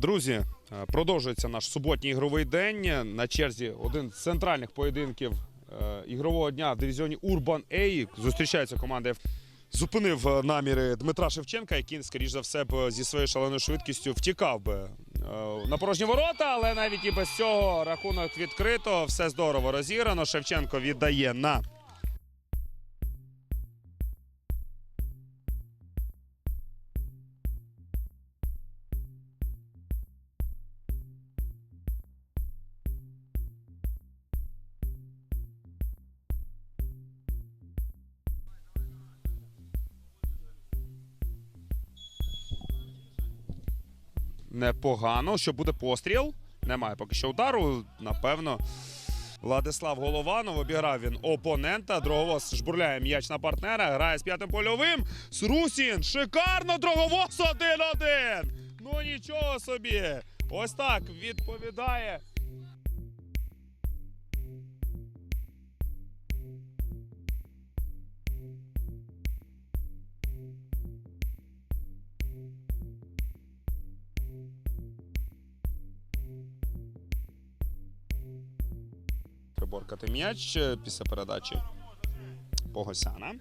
Друзі, е, продовжується наш суботній ігровий день. На черзі один з центральних поєдинків е, ігрового дня в дивізіоні Урбан Ей. Зустрічається команда. Зупинив е, наміри Дмитра Шевченка, який, скоріш за все, б зі своєю шаленою швидкістю втікав би на порожні ворота, але навіть і без цього рахунок відкрито. Все здорово розіграно. Шевченко віддає на непогано. Що буде постріл? Немає поки що удару. Напевно, Владислав Голованов обіграв він опонента. Дроговоз жбурляє м'яч на партнера. Грає з п'ятим польовим. Срусін. Шикарно Дроговоз 1-1. Ну нічого собі. Ось так відповідає. Приборкати м'яч е, після передачі Погосяна.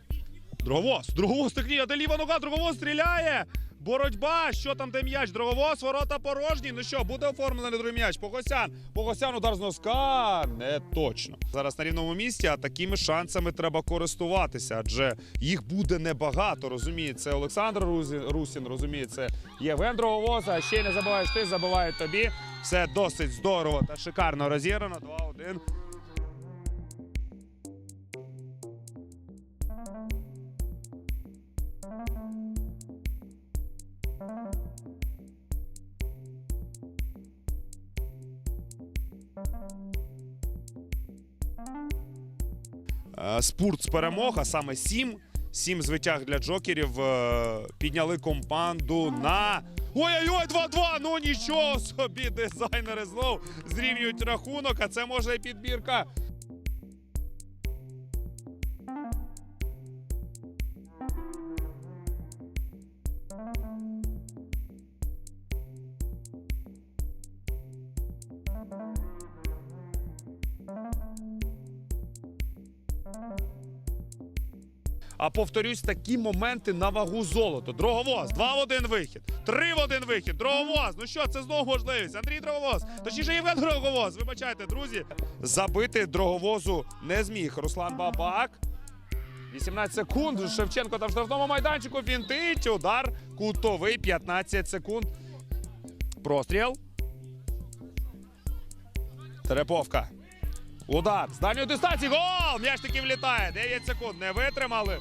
Дроговоз! Дроговоз технія, де ліва нога, Дроговоз стріляє! Боротьба! Що там, де м'яч? Дроговоз, ворота порожні. Ну що, буде оформлений другий м'яч. Погосян. Погосян удар з носка. Не точно. Зараз на рівному місці, а такими шансами треба користуватися, адже їх буде небагато. Розуміє, це Олександр Русін, розуміє, це Євген Дроговоз, а ще й не забуваєш ти, забивають тобі. Все досить здорово та шикарно розіграно. 2-1. Спурт з перемог, а саме сім. Сім звитяг для джокерів е, підняли команду на. Ой-ой-ой, 2-2! Ну нічого собі, дизайнери знов зрівнюють рахунок, а це може і підбірка. А повторюсь, такі моменти на вагу золото. Дроговоз, 2 в 1 вихід, 3 в 1 вихід. Дроговоз. Ну що, це знову можливість. Андрій Дроговоз. Точніше, Євген Дроговоз. Вибачайте, друзі. Забити дроговозу не зміг. Руслан Бабак. 18 секунд. Шевченко там в штрафному майданчику фінтить. Удар кутовий. 15 секунд. Простріл. Тереповка. Удар з дальньої дистанції. Гол! М'яч таки влітає. 9 секунд. Не витримали.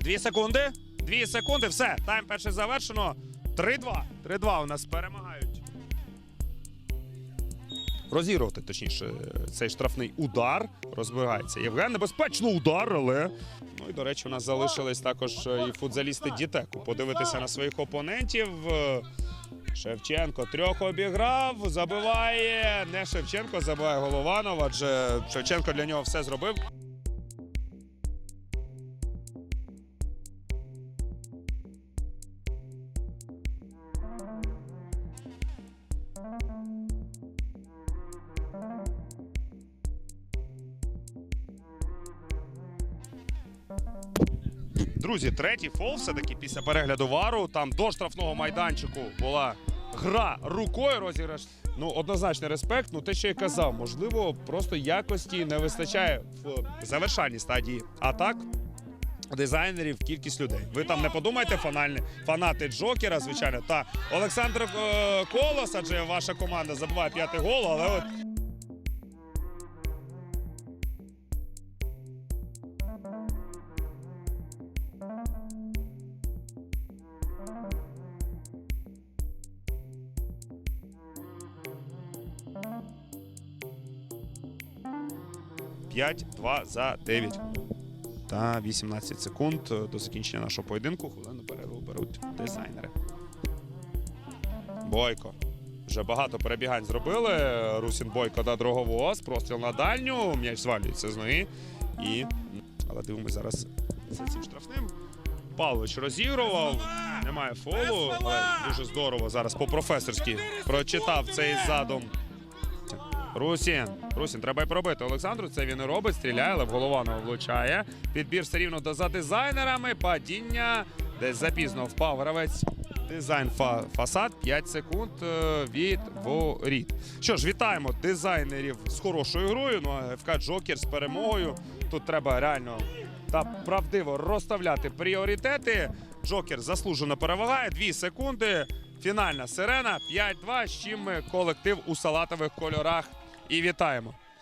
Дві секунди. Дві секунди. Все. Тайм перший завершено. 3-2. 3-2 у нас перемагають. Розігрувати, точніше, цей штрафний удар. розбирається. Євген небезпечно удар, але. Ну і до речі, у нас залишились також е, і футзалісти Дітеку. Подивитися на своїх опонентів. Е, Шевченко трьох обіграв, забиває. Не Шевченко, забиває Голованов, адже Шевченко для нього все зробив. Друзі, третій фол все-таки після перегляду вару. Там до штрафного майданчику була гра рукою розіграш. Ну, однозначний респект. Ну, те, що я казав, можливо, просто якості не вистачає в завершальній стадії. А так, дизайнерів, кількість людей. Ви там не подумайте, фанальні, фанати Джокера, звичайно. Та Олександр е, Колос, адже ваша команда забиває п'ятий гол, але от П'ять, два за 9 та 18 секунд до закінчення нашого поєдинку. Хвилину перерву беруть дизайнери. Бойко. Вже багато перебігань зробили. Русін Бойко на Дроговоз. Простріл на дальню. М'яч звалюється з ноги. І... Але дивимось зараз за цим штрафним. Павлович розігрував. Немає фолу, але дуже здорово зараз по-професорськи прочитав цей задум. Русін. Русін, треба й пробити. Олександру це він і робить, стріляє, але в голова влучає. Підбір все рівно до за дизайнерами. Падіння. Десь запізно впав гравець. Дизайн фа- фасад 5 секунд е, від воріт. Що ж, вітаємо дизайнерів з хорошою грою. Ну а ФК Джокер з перемогою. Тут треба реально та правдиво розставляти пріоритети. Джокер заслужено перевагає. 2 секунди. Фінальна сирена 5-2, з чим колектив у салатових кольорах і вітаємо.